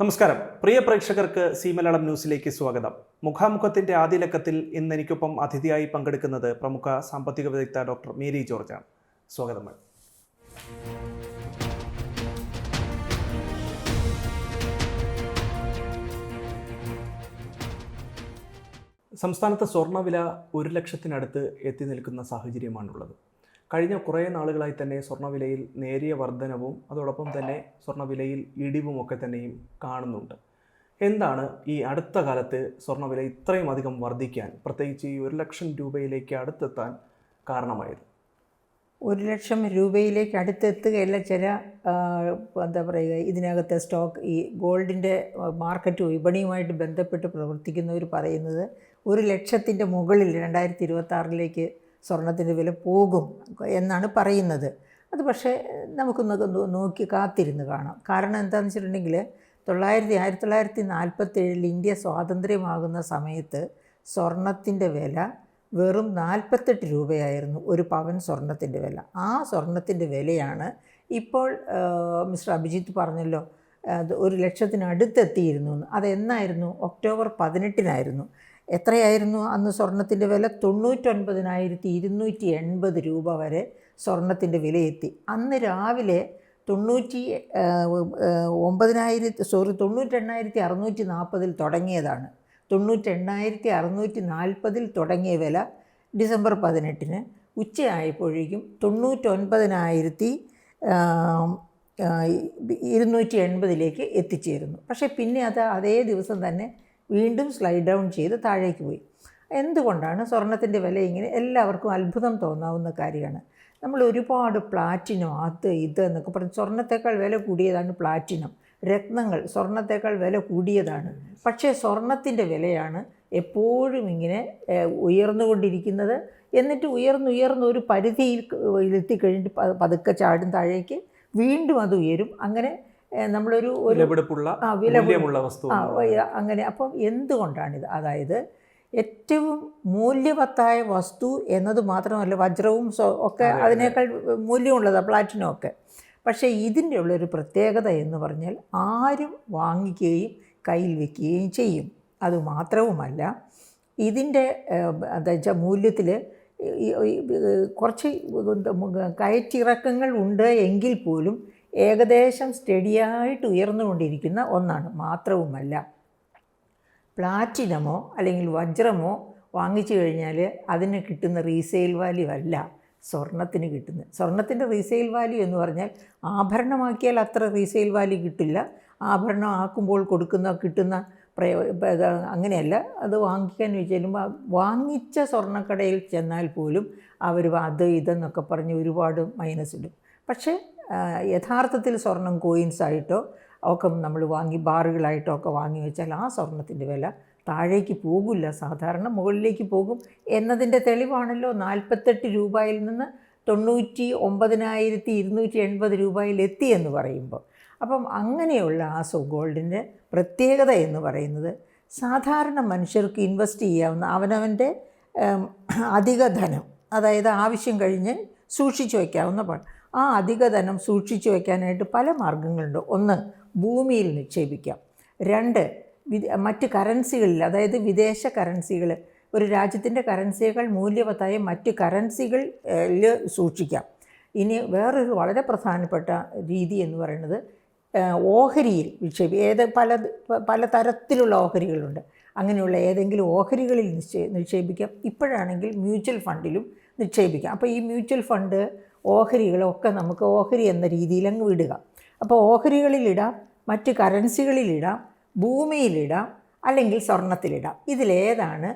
നമസ്കാരം. പ്രിയ പ്രേക്ഷകർക്ക് സി മലയാളം ന്യൂസിലേക്ക് സ്വാഗതം. മുഖാമുഖത്തിന്റെ ആദ്യ ലക്കത്തിൽ ഇന്ന് എനിക്കൊപ്പം അതിഥിയായി പങ്കെടുക്കുന്നത് പ്രമുഖ സാമ്പത്തിക വിദഗ്ധ ഡോക്ടർ മേരി ജോർജാണ് സ്വാഗതം സംസ്ഥാനത്ത് സ്വർണവില ഒരു ലക്ഷത്തിനടുത്ത് എത്തി നിൽക്കുന്ന സാഹചര്യമാണുള്ളത്. കഴിഞ്ഞ കുറേ നാളുകളായി തന്നെ സ്വർണവിലയിൽ നേരിയ വർധനവും അതോടൊപ്പം തന്നെ സ്വർണവിലയിൽ ഇടിവുമൊക്കെ തന്നെയും കാണുന്നുണ്ട്. എന്താണ് ഈ അടുത്ത കാലത്ത് സ്വർണവില ഇത്രയും അധികം വർദ്ധിക്കാൻ പ്രത്യേകിച്ച് ഈ ഒരു ലക്ഷം രൂപയിലേക്ക് അടുത്തെത്താൻ കാരണമായത്? ഒരു ലക്ഷം രൂപയിലേക്ക് അടുത്തെത്തുകയല്ല ചില എന്താ പറയുക ഇതിനകത്തെ സ്റ്റോക്ക് ഈ ഗോൾഡിന്റെ മാർക്കറ്റ് വിപണിയുമായിട്ട് ബന്ധപ്പെട്ട് പ്രവർത്തിക്കുന്നവർ പറയുന്നത് ഒരു ലക്ഷത്തിന്റെ മുകളിൽ രണ്ടായിരത്തി ഇരുപത്തി ആറിലേക്ക് സ്വർണത്തിന്റെ വില പോകും എന്നാണ് പറയുന്നത്. അത് പക്ഷേ നമുക്കൊന്ന് നോ- നോക്കി കാത്തിരുന്ന് കാണാം. കാരണം എന്താണെന്ന് വെച്ചിട്ടുണ്ടെങ്കിൽ തൊള്ളായിരത്തി ആയിരത്തി തൊള്ളായിരത്തി നാൽപ്പത്തേഴിൽ ഇന്ത്യ സ്വാതന്ത്ര്യമാകുന്ന സമയത്ത് സ്വർണത്തിന്റെ വില വെറും നാൽപ്പത്തെട്ട് രൂപയായിരുന്നു ഒരു പവൻ സ്വർണത്തിന്റെ വില. ആ സ്വർണത്തിന്റെ വിലയാണ് ഇപ്പോൾ മിസ്റ്റർ അഭിജിത്ത് പറഞ്ഞല്ലോ ഒരു ലക്ഷത്തിനടുത്തെത്തിയിരുന്നു അതെന്നായിരുന്നു? ഒക്ടോബർ പതിനെട്ടിനായിരുന്നു. എത്രയായിരുന്നു? അന്ന് സ്വർണത്തിന്റെ വില തൊണ്ണൂറ്റൊൻപതിനായിരത്തി ഇരുന്നൂറ്റി എൺപത് രൂപ വരെ സ്വർണത്തിന്റെ വിലയെത്തി. അന്ന് രാവിലെ തൊണ്ണൂറ്റി ഒമ്പതിനായിരത്തി സോറി തൊണ്ണൂറ്റെണ്ണായിരത്തി അറുന്നൂറ്റി നാൽപ്പതിൽ തുടങ്ങിയതാണ്. തൊണ്ണൂറ്റെണ്ണായിരത്തി അറുന്നൂറ്റി നാൽപ്പതിൽ തുടങ്ങിയ വില ഡിസംബർ പതിനെട്ടിന് ഉച്ചയായപ്പോഴേക്കും തൊണ്ണൂറ്റൊൻപതിനായിരത്തി ഇരുന്നൂറ്റി എൺപതിലേക്ക് എത്തിച്ചേരുന്നു. പക്ഷേ പിന്നെ അത് അതേ ദിവസം തന്നെ വീണ്ടും സ്ലൈഡ് ഡൗൺ ചെയ്ത് താഴേക്ക് പോയി. എന്തുകൊണ്ടാണ് സ്വർണത്തിന്റെ വില ഇങ്ങനെ എല്ലാവർക്കും അത്ഭുതം തോന്നാവുന്ന കാര്യമാണ്? നമ്മൾ ഒരുപാട് പ്ലാറ്റിനം അത് ഇത് എന്നൊക്കെ പറഞ്ഞ് സ്വർണത്തേക്കാൾ വില കൂടിയതാണ് പ്ലാറ്റിനം രത്നങ്ങൾ സ്വർണത്തേക്കാൾ വില കൂടിയതാണ്. പക്ഷേ സ്വർണത്തിന്റെ വിലയാണ് എപ്പോഴും ഇങ്ങനെ ഉയർന്നുകൊണ്ടിരിക്കുന്നത്. എന്നിട്ട് ഉയർന്നുയർന്ന് ഒരു പരിധിയിൽ എത്തിക്കഴിഞ്ഞിട്ട് പതുക്കെ ചാടും താഴേക്ക്. വീണ്ടും അത് ഉയരും. അങ്ങനെ നമ്മളൊരു ഒരു വിലപിടിപ്പുള്ള ആ, വസ്തു അങ്ങനെ. അപ്പം എന്തുകൊണ്ടാണിത്? അതായത് ഏറ്റവും മൂല്യവത്തായ വസ്തു എന്നത് മാത്രമല്ല വജ്രവും ഒക്കെ അതെ, അതെ. അതിനേക്കാൾ മൂല്യമുള്ളതാണ് പ്ലാറ്റിനും ഒക്കെ. പക്ഷേ ഇതിന്റെ ഉള്ളൊരു പ്രത്യേകത എന്ന് പറഞ്ഞാൽ ആരും വാങ്ങിക്കുകയും കയ്യിൽ വയ്ക്കുകയും ചെയ്യും. അതുമാത്രവുമല്ല ഇതിന്റെ എന്താ വെച്ചാൽ മൂല്യത്തിൽ കുറച്ച് കയറ്റിറക്കങ്ങൾ ഉണ്ട് എങ്കിൽ പോലും ഏകദേശം സ്റ്റഡിയായിട്ട് ഉയർന്നുകൊണ്ടിരിക്കുന്ന ഒന്നാണ്. മാത്രവുമല്ല പ്ലാറ്റിനമോ അല്ലെങ്കിൽ വജ്രമോ വാങ്ങിച്ചു കഴിഞ്ഞാൽ അതിന് കിട്ടുന്ന റീസെയിൽ വാല്യൂ അല്ല സ്വർണത്തിന് കിട്ടുന്നത്. സ്വർണത്തിന്റെ റീസെയിൽ വാല്യൂ എന്ന് പറഞ്ഞാൽ ആഭരണമാക്കിയാൽ അത്ര റീസെയിൽ വാല്യൂ കിട്ടില്ല. ആഭരണം ആക്കുമ്പോൾ കൊടുക്കുന്ന കിട്ടുന്ന പ്രയോ അങ്ങനെയല്ല. അത് വാങ്ങിക്കാൻ ചെല്ലുമ്പോൾ വാങ്ങിച്ച സ്വർണക്കടയിൽ ചെന്നാൽ പോലും അവർ അത് ഇതെന്നൊക്കെ പറഞ്ഞ് ഒരുപാട് മൈനസ് ഇടും. പക്ഷേ യഥാർത്ഥത്തിൽ സ്വർണം കോയിൻസ് ആയിട്ടോ ഒക്കെ നമ്മൾ വാങ്ങി ബാറുകളായിട്ടോ ഒക്കെ വാങ്ങി വെച്ചാൽ ആ സ്വർണത്തിന്റെ വില താഴേക്ക് പോകില്ല സാധാരണ മുകളിലേക്ക് പോകും എന്നതിന്റെ തെളിവാണല്ലോ. നാൽപ്പത്തെട്ട് രൂപയിൽ നിന്ന് തൊണ്ണൂറ്റി ഒമ്പതിനായിരത്തി ഇരുന്നൂറ്റി എൺപത് രൂപയിൽ എത്തി എന്ന് പറയുമ്പോൾ. അപ്പം അങ്ങനെയുള്ള ആ സോ ഗോൾഡിന്റെ പ്രത്യേകത എന്ന് പറയുന്നത് സാധാരണ മനുഷ്യർക്ക് ഇൻവെസ്റ്റ് ചെയ്യാവുന്ന അവനവന്റെ അധിക ധനം അതായത് ആവശ്യം കഴിഞ്ഞ് സൂക്ഷിച്ചു വയ്ക്കാവുന്ന പണം. ആ അധിക ധനം സൂക്ഷിച്ചു വയ്ക്കാനായിട്ട് പല മാർഗങ്ങളുണ്ട്. ഒന്ന് ഭൂമിയിൽ നിക്ഷേപിക്കാം. രണ്ട് മറ്റ് കറൻസികളിൽ അതായത് വിദേശ കറൻസികൾ ഒരു രാജ്യത്തിന്റെ കറൻസിയേക്കാൾ മൂല്യവത്തായ മറ്റ് കറൻസികളിൽ സൂക്ഷിക്കാം. ഇനി വേറൊരു വളരെ പ്രധാനപ്പെട്ട രീതി എന്ന് പറയുന്നത് ഓഹരിയിൽ നിക്ഷേപി ഏത് പല പല തരത്തിലുള്ള ഓഹരികളുണ്ട്. അങ്ങനെയുള്ള ഏതെങ്കിലും ഓഹരികളിൽ നിക്ഷേ നിക്ഷേപിക്കാം. ഇപ്പോഴാണെങ്കിൽ മ്യൂച്വൽ ഫണ്ടിലും നിക്ഷേപിക്കാം. അപ്പോൾ ഈ മ്യൂച്വൽ ഫണ്ട് ഓഹരികളൊക്കെ നമുക്ക് ഓഹരി എന്ന രീതിയിൽ അങ്ങ് വിടുക. അപ്പോൾ ഓഹരികളിലിടാം മറ്റ് കറൻസികളിലിടാം ഭൂമിയിലിടാം അല്ലെങ്കിൽ സ്വർണത്തിലിടാം. ഇതിലേതാണ്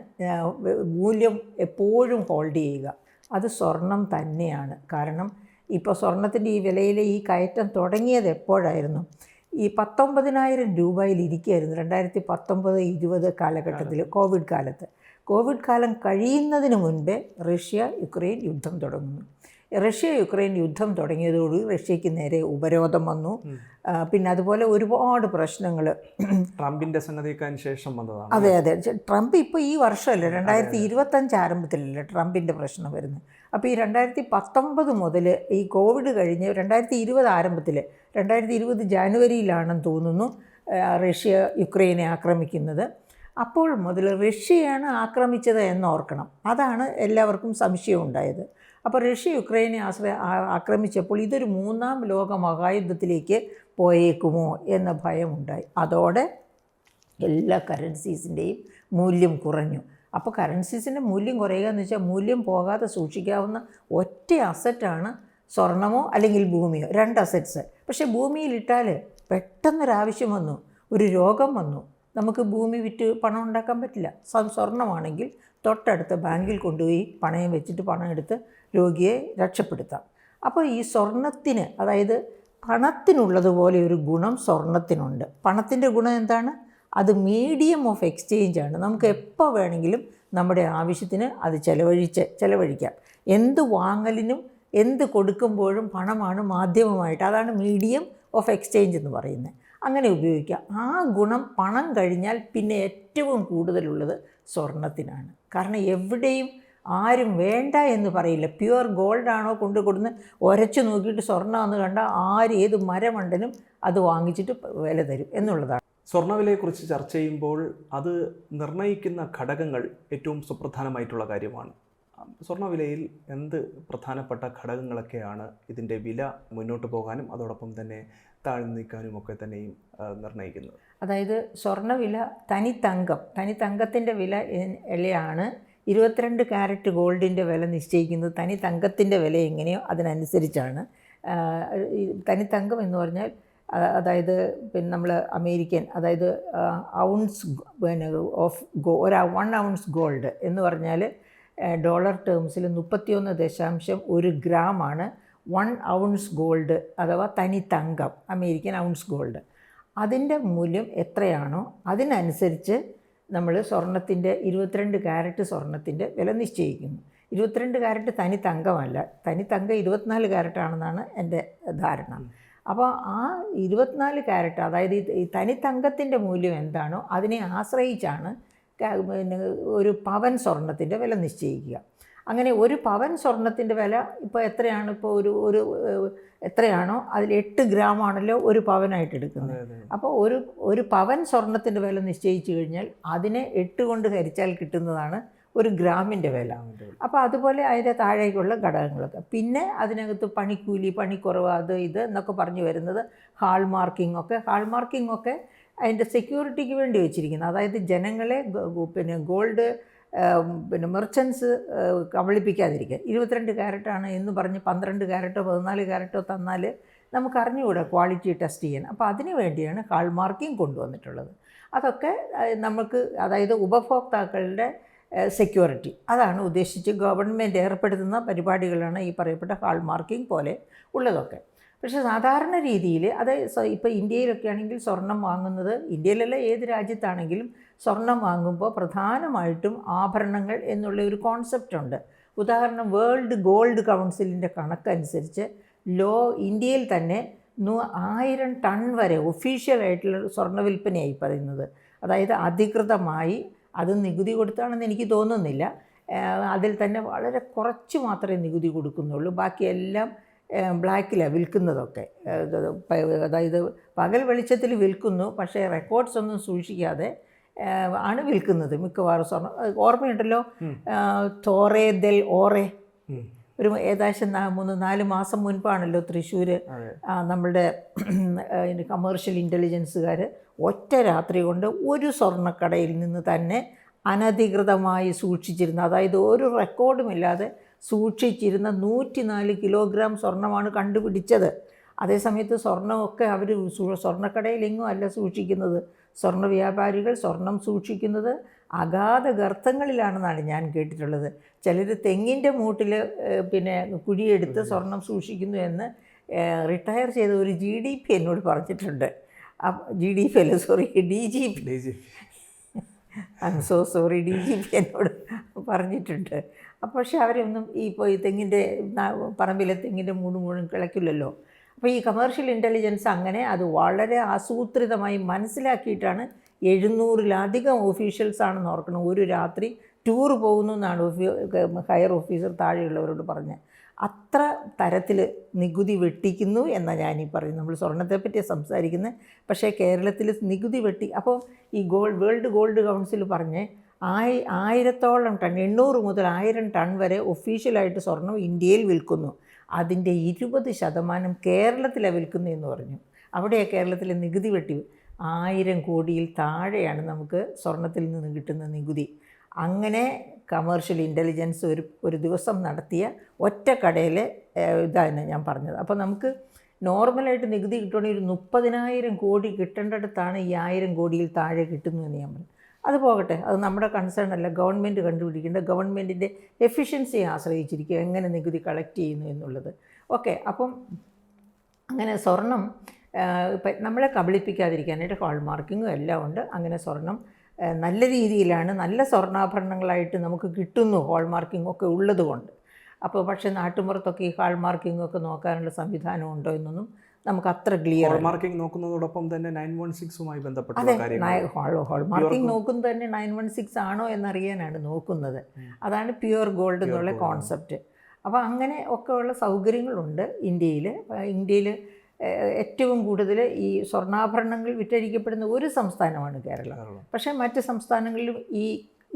മൂല്യം എപ്പോഴും ഹോൾഡ് ചെയ്യുക. അത് സ്വർണം തന്നെയാണ്. കാരണം ഇപ്പോൾ സ്വർണത്തിന്റെ ഈ വിലയിലെ ഈ കയറ്റം തുടങ്ങിയത് എപ്പോഴായിരുന്നു? ഈ പത്തൊമ്പതിനായിരം രൂപയിൽ ഇരിക്കുകയായിരുന്നു രണ്ടായിരത്തി പത്തൊമ്പത് ഇരുപത് കാലഘട്ടത്തിൽ കോവിഡ് കാലത്ത്. കോവിഡ് കാലം കഴിയുന്നതിന് മുൻപേ റഷ്യ യുക്രൈൻ യുദ്ധം തുടങ്ങുന്നു. റഷ്യ യുക്രൈൻ യുദ്ധം തുടങ്ങിയതോട് റഷ്യക്ക് നേരെ ഉപരോധം വന്നു. പിന്നെ അതുപോലെ ഒരുപാട് പ്രശ്നങ്ങൾ ട്രംപിന്റെ സന്നദ്ധിക്കാൻ ശേഷം വന്നതാണ്. അതെ അതെ. ട്രംപ് ഇപ്പോൾ ഈ വർഷമല്ല രണ്ടായിരത്തി ഇരുപത്തഞ്ച് ആരംഭത്തിലല്ലേ ട്രംപിന്റെ പ്രശ്നം വരുന്നത്? അപ്പോൾ ഈ രണ്ടായിരത്തി പത്തൊമ്പത് മുതൽ ഈ കോവിഡ് കഴിഞ്ഞ് രണ്ടായിരത്തി ഇരുപത് ആരംഭത്തിൽ രണ്ടായിരത്തി ഇരുപത് ജാനുവരിയിലാണെന്ന് തോന്നുന്നു റഷ്യ യുക്രൈനെ ആക്രമിക്കുന്നത്. അപ്പോൾ മുതൽ റഷ്യയാണ് ആക്രമിച്ചത് എന്നോർക്കണം അതാണ് എല്ലാവർക്കും സംശയം ഉണ്ടായത്. അപ്പോൾ റഷ്യ യുക്രൈനെ ആശ്രയ ആക്രമിച്ചപ്പോൾ ഇതൊരു മൂന്നാം ലോക മഹായുദ്ധത്തിലേക്ക് പോയേക്കുമോ എന്ന ഭയമുണ്ടായി. അതോടെ എല്ലാ കറൻസീസിന്റെയും മൂല്യം കുറഞ്ഞു. അപ്പോൾ കറൻസീസിന്റെ മൂല്യം കുറയുക എന്ന് വെച്ചാൽ മൂല്യം പോകാതെ സൂക്ഷിക്കാവുന്ന ഒറ്റ അസറ്റാണ് സ്വർണമോ അല്ലെങ്കിൽ ഭൂമിയോ. രണ്ട് അസറ്റ്സ് പക്ഷേ ഭൂമിയിലിട്ടാൽ പെട്ടെന്നൊരാവശ്യം വന്നു. ഒരു രോഗം വന്നു. നമുക്ക് ഭൂമി വിറ്റ് പണം ഉണ്ടാക്കാൻ പറ്റില്ല. സ്വർണമാണെങ്കിൽ തൊട്ടടുത്ത ബാങ്കിൽ കൊണ്ടുപോയി പണയം വെച്ചിട്ട് പണം എടുത്ത് രോഗിയെ രക്ഷപ്പെടുത്താം. അപ്പോൾ ഈ സ്വർണത്തിന് അതായത് പണത്തിനുള്ളതുപോലെ ഒരു ഗുണം സ്വർണത്തിനുണ്ട്. പണത്തിന്റെ ഗുണം എന്താണ്? അത് മീഡിയം ഓഫ് എക്സ്ചേഞ്ച് ആണ്. നമുക്ക് എപ്പോൾ വേണമെങ്കിലും നമ്മുടെ ആവശ്യത്തിന് അത് ചിലവഴിച്ച് ചിലവഴിക്കാം. എന്ത് വാങ്ങലിനും എന്ത് കൊടുക്കുമ്പോഴും പണമാണ് മാധ്യമമായിട്ട് അതാണ് മീഡിയം ഓഫ് എക്സ്ചേഞ്ച് എന്ന് പറയുന്നത്. അങ്ങനെ ഉപയോഗിക്കാം. ആ ഗുണം പണം കഴിഞ്ഞാൽ പിന്നെ ഏറ്റവും കൂടുതലുള്ളത് സ്വർണത്തിനാണ്. കാരണം എവിടെയും ആരും വേണ്ട എന്ന് പറയില്ല. പ്യുവർ ഗോൾഡാണോ കൊണ്ട് കൊടുന്ന് ഒരച്ച് നോക്കിയിട്ട് സ്വർണമെന്ന് കണ്ടാൽ ആര് ഏത് മരമണ്ടനും അത് വാങ്ങിച്ചിട്ട് വില തരും എന്നുള്ളതാണ്. സ്വർണവിലയെക്കുറിച്ച് ചർച്ച ചെയ്യുമ്പോൾ അത് നിർണയിക്കുന്ന ഘടകങ്ങൾ ഏറ്റവും സുപ്രധാനമായിട്ടുള്ള കാര്യമാണ്. സ്വർണവിലയിൽ എന്ത് പ്രധാനപ്പെട്ട ഘടകങ്ങളൊക്കെയാണ് ഇതിന്റെ വില മുന്നോട്ട് പോകാനും അതോടൊപ്പം തന്നെ താഴ്ന്നു നിൽക്കാനും ഒക്കെ തന്നെയും നിർണയിക്കുന്നത്? അതായത് സ്വർണവില തനി തങ്കം തനി തങ്കത്തിന്റെ വില വിലയാണ് ഇരുപത്തിരണ്ട് ക്യാരറ്റ് ഗോൾഡിന്റെ വില നിശ്ചയിക്കുന്നത് തനി തങ്കത്തിന്റെ വില എങ്ങനെയോ അതിനനുസരിച്ചാണ്. തനി തങ്കം എന്ന് പറഞ്ഞാൽ അതായത് പിന്നെ നമ്മൾ അമേരിക്കൻ അതായത് ഔൺസ് പിന്നെ ഓഫ് ഗോ ഒരു വൺ ഔൺസ് ഗോൾഡ് എന്ന് പറഞ്ഞാൽ ഡോളർ ടേംസിൽ മുപ്പത്തിയൊന്ന് ദശാംശം ഒരു ഗ്രാമാണ് വൺ ഔൺസ് ഗോൾഡ് അഥവാ തനി തങ്കം അമേരിക്കൻ ഔൺസ് ഗോൾഡ്. അതിന്റെ മൂല്യം എത്രയാണോ അതിനനുസരിച്ച് നമ്മൾ സ്വർണത്തിന്റെ ഇരുപത്തിരണ്ട് ക്യാരറ്റ് സ്വർണത്തിന്റെ വില നിശ്ചയിക്കുന്നു. ഇരുപത്തിരണ്ട് ക്യാരറ്റ് തനി തങ്കമല്ല തനി തങ്കം ഇരുപത്തിനാല് ക്യാരറ്റാണെന്നാണ് എന്റെ ധാരണ. അപ്പോൾ ആ ഇരുപത്തിനാല് ക്യാരറ്റ് അതായത് ഈ- തനി തങ്കത്തിന്റെ മൂല്യം എന്താണോ അതിനെ ആശ്രയിച്ചാണ് പിന്നെ ഒരു പവൻ സ്വർണത്തിന്റെ വില നിശ്ചയിക്കുക. അങ്ങനെ ഒരു പവൻ സ്വർണത്തിന്റെ വില ഇപ്പോൾ എത്രയാണ്? ഇപ്പോൾ ഒരു ഒരു എത്രയാണോ? അതിൽ എട്ട് ഗ്രാമാണല്ലോ ഒരു പവനായിട്ട് എടുക്കുന്നത്. അപ്പോൾ ഒരു ഒരു പവൻ സ്വർണത്തിന്റെ വില നിശ്ചയിച്ചു കഴിഞ്ഞാൽ അതിനെ എട്ട് കൊണ്ട് ഹരിച്ചാൽ കിട്ടുന്നതാണ് ഒരു ഗ്രാമിന്റെ വില. അപ്പോൾ അതുപോലെ അതിന്റെ താഴേക്കുള്ള ഘടകങ്ങളൊക്കെ. പിന്നെ അതിനകത്ത് പണിക്കൂലി പണിക്കുറവ് അത് ഇത് എന്നൊക്കെ പറഞ്ഞു വരുന്നത് ഹാൾ മാർക്കിംഗ് ഒക്കെ ഹാൾ മാർക്കിംഗ് ഒക്കെ അതിന്റെ സെക്യൂരിറ്റിക്ക് വേണ്ടി വെച്ചിരിക്കുന്നത്. അതായത് ജനങ്ങളെ പിന്നെ ഗോൾഡ് പിന്നെ മെർച്ചൻസ് കബളിപ്പിക്കാതിരിക്കുക. ഇരുപത്തിരണ്ട് ക്യാരറ്റാണ് എന്ന് പറഞ്ഞ് പന്ത്രണ്ട് ക്യാരറ്റോ പതിനാല് ക്യാരറ്റോ തന്നാൽ നമുക്ക് അറിഞ്ഞുകൂടാ ക്വാളിറ്റി ടെസ്റ്റ് ചെയ്യാൻ. അപ്പോൾ അതിന് വേണ്ടിയാണ് ഹാൾ മാർക്കിംഗ് കൊണ്ടുവന്നിട്ടുള്ളത്. അതൊക്കെ നമുക്ക് അതായത് ഉപഭോക്താക്കളുടെ സെക്യൂരിറ്റി. അതാണ് ഉദ്ദേശിച്ച് ഗവൺമെന്റ് ഏർപ്പെടുത്തുന്ന പരിപാടികളാണ് ഈ പറയപ്പെട്ട ഹാൾ മാർക്കിംഗ് പോലെ ഉള്ളതൊക്കെ. പക്ഷേ സാധാരണ രീതിയിൽ അത് ഇപ്പോൾ ഇന്ത്യയിലൊക്കെ ആണെങ്കിൽ സ്വർണം വാങ്ങുന്നത് ഇന്ത്യയിലല്ല ഏത് രാജ്യത്താണെങ്കിലും സ്വർണം വാങ്ങുമ്പോൾ പ്രധാനമായിട്ടും ആഭരണങ്ങൾ എന്നുള്ള ഒരു കോൺസെപ്റ്റ് ഉണ്ട്. ഉദാഹരണം വേൾഡ് ഗോൾഡ് കൗൺസിലിന്റെ കണക്കനുസരിച്ച് ലോ ഇന്ത്യയിൽ തന്നെ നൂ ആയിരം ടൺ വരെ ഒഫീഷ്യലായിട്ടുള്ള സ്വർണ വിൽപ്പനയായി പറയുന്നത്. അതായത് അധികൃതമായി അത് നികുതി കൊടുത്താണെന്ന് എനിക്ക് തോന്നുന്നില്ല. അതിൽ തന്നെ വളരെ കുറച്ച് മാത്രമേ നികുതി കൊടുക്കുന്നുള്ളൂ. ബാക്കിയെല്ലാം ബ്ലാക്കിലാണ് വിൽക്കുന്നതൊക്കെ. അതായത് പകൽ വെളിച്ചത്തിൽ വിൽക്കുന്നു പക്ഷേ റെക്കോർഡ്സ് ഒന്നും സൂക്ഷിക്കാതെ ആണ് വിൽക്കുന്നത് മിക്കവാറും സ്വർണം. അത് ഓർമ്മയുണ്ടല്ലോ? Torre del Oro. ഒരു ഏകദേശം മൂന്ന് നാല് മാസം മുൻപാണല്ലോ തൃശ്ശൂർ നമ്മളുടെ കമേർഷ്യൽ ഇന്റലിജൻസുകാർ ഒറ്റ രാത്രി കൊണ്ട് ഒരു സ്വർണക്കടയിൽ നിന്ന് തന്നെ അനധികൃതമായി സൂക്ഷിച്ചിരുന്ന അതായത് ഒരു റെക്കോർഡുമില്ലാതെ സൂക്ഷിച്ചിരുന്ന നൂറ്റിനാല് കിലോഗ്രാം സ്വർണമാണ് കണ്ടുപിടിച്ചത്. അതേസമയത്ത് സ്വർണമൊക്കെ അവർ സ്വർണക്കടയിലെങ്ങും അല്ല സൂക്ഷിക്കുന്നത്. സ്വർണ വ്യാപാരികൾ സ്വർണം സൂക്ഷിക്കുന്നത് അഗാധ ഗർത്തങ്ങളിലാണെന്നാണ് ഞാൻ കേട്ടിട്ടുള്ളത്. ചിലർ തെങ്ങിന്റെ മൂട്ടിൽ പിന്നെ കുഴിയെടുത്ത് സ്വർണം സൂക്ഷിക്കുന്നു എന്ന് റിട്ടയർ ചെയ്ത ഒരു ജി ഡി പി എന്നോട് പറഞ്ഞിട്ടുണ്ട്. ജി ഡി പി അല്ല sorry D G P I'm so sorry D G P എന്നോട് പറഞ്ഞിട്ടുണ്ട്. അപ്പോൾ പക്ഷേ അവരൊന്നും ഈ ഇപ്പോൾ ഈ തെങ്ങിന്റെ പറമ്പിലെ തെങ്ങിന്റെ മൂട് മുഴുവൻ കിളയ്ക്കില്ലല്ലോ. അപ്പോൾ ഈ കമേർഷ്യൽ ഇന്റലിജൻസ് അങ്ങനെ അത് വളരെ ആസൂത്രിതമായി മനസ്സിലാക്കിയിട്ടാണ് എഴുന്നൂറിലധികം ഓഫീഷ്യൽസ് ആണെന്ന് ഓർക്കണം. ഒരു രാത്രി ടൂർ പോകുന്നു എന്നാണ് ഹയർ ഓഫീസർ താഴെയുള്ളവരോട് പറഞ്ഞത്. അത്ര തരത്തിൽ നികുതി വെട്ടിക്കുന്നു എന്നാണ് ഞാനീ പറയുന്നത്. നമ്മൾ സ്വർണത്തെ പറ്റി സംസാരിക്കുന്നത്. പക്ഷേ കേരളത്തിൽ നികുതി വെട്ടി അപ്പോൾ ഈ ഗോൾഡ് വേൾഡ് ഗോൾഡ് കൗൺസിൽ പറഞ്ഞ് ആയി ആയിരത്തോളം ടൺ എണ്ണൂറ് മുതൽ ആയിരം ടൺ വരെ ഒഫീഷ്യലായിട്ട് സ്വർണം ഇന്ത്യയിൽ വിൽക്കുന്നു. അതിന്റെ ഇരുപത് ശതമാനം കേരളത്തിലാണ് വിൽക്കുന്നു എന്ന് പറഞ്ഞു. അവിടെയാണ് കേരളത്തിലെ നികുതി വെട്ടി. ആയിരം കോടിയിൽ താഴെയാണ് നമുക്ക് സ്വർണത്തിൽ നിന്ന് കിട്ടുന്ന നികുതി. അങ്ങനെ കമേർഷ്യൽ ഇന്റലിജൻസ് ഒരു ഒരു ദിവസം നടത്തിയ ഒറ്റ കടയിലെ ഇതാണ് ഞാൻ പറഞ്ഞത്. അപ്പോൾ നമുക്ക് നോർമലായിട്ട് നികുതി കിട്ടുകയാണെങ്കിൽ ഒരു മുപ്പതിനായിരം കോടി കിട്ടേണ്ടടുത്താണ് ഈ ആയിരം കോടിയിൽ താഴെ കിട്ടുന്നു എന്ന് ഞാൻ പറഞ്ഞു. അത് പോകട്ടെ. അത് നമ്മുടെ കൺസേൺ അല്ല. ഗവൺമെന്റ് കണ്ടുപിടിക്കേണ്ട. ഗവൺമെന്റിന്റെ എഫിഷ്യൻസിയെ ആശ്രയിച്ചിരിക്കുക. എങ്ങനെ നികുതി കളക്ട് ചെയ്യുന്നു എന്നുള്ളത്. ഓക്കെ അപ്പം അങ്ങനെ സ്വർണം നമ്മളെ കബളിപ്പിക്കാതിരിക്കാനായിട്ട് ഹോൾ മാർക്കിങ്ങും എല്ലാം ഉണ്ട്. അങ്ങനെ സ്വർണം നല്ല രീതിയിലാണ് നല്ല സ്വർണാഭരണങ്ങളായിട്ട് നമുക്ക് കിട്ടുന്നു. ഹോൾ മാർക്കിംഗ് ഒക്കെ ഉള്ളതുകൊണ്ട്. അപ്പോൾ പക്ഷേ നാട്ടുമ്പുറത്തൊക്കെ ഈ ഹാൾ മാർക്കിംഗ് ഒക്കെ നോക്കാനുള്ള സംവിധാനം ഉണ്ടോ എന്നൊന്നും നമുക്ക് അത്ര ക്ലിയർ മാർക്കിംഗ് നോക്കുന്നതോടൊപ്പം തന്നെ നയൻ വൺ സിക്സുമായി ബന്ധപ്പെട്ട അതെ ഹോൾ മാർക്കിംഗ് നോക്കുന്നത് തന്നെ നയൻ വൺ സിക്സ് ആണോ എന്നറിയാനാണ് നോക്കുന്നത്. അതാണ് പ്യുവർ ഗോൾഡ് എന്നുള്ള കോൺസെപ്റ്റ് അപ്പോൾ അങ്ങനെ ഒക്കെയുള്ള സൗകര്യങ്ങളുണ്ട് ഇന്ത്യയിൽ ഇന്ത്യയിൽ ഏറ്റവും കൂടുതൽ ഈ സ്വർണാഭരണങ്ങൾ വിറ്റഴിക്കപ്പെടുന്ന ഒരു സംസ്ഥാനമാണ് കേരളം. കേരളം. പക്ഷേ മറ്റ് സംസ്ഥാനങ്ങളിലും ഈ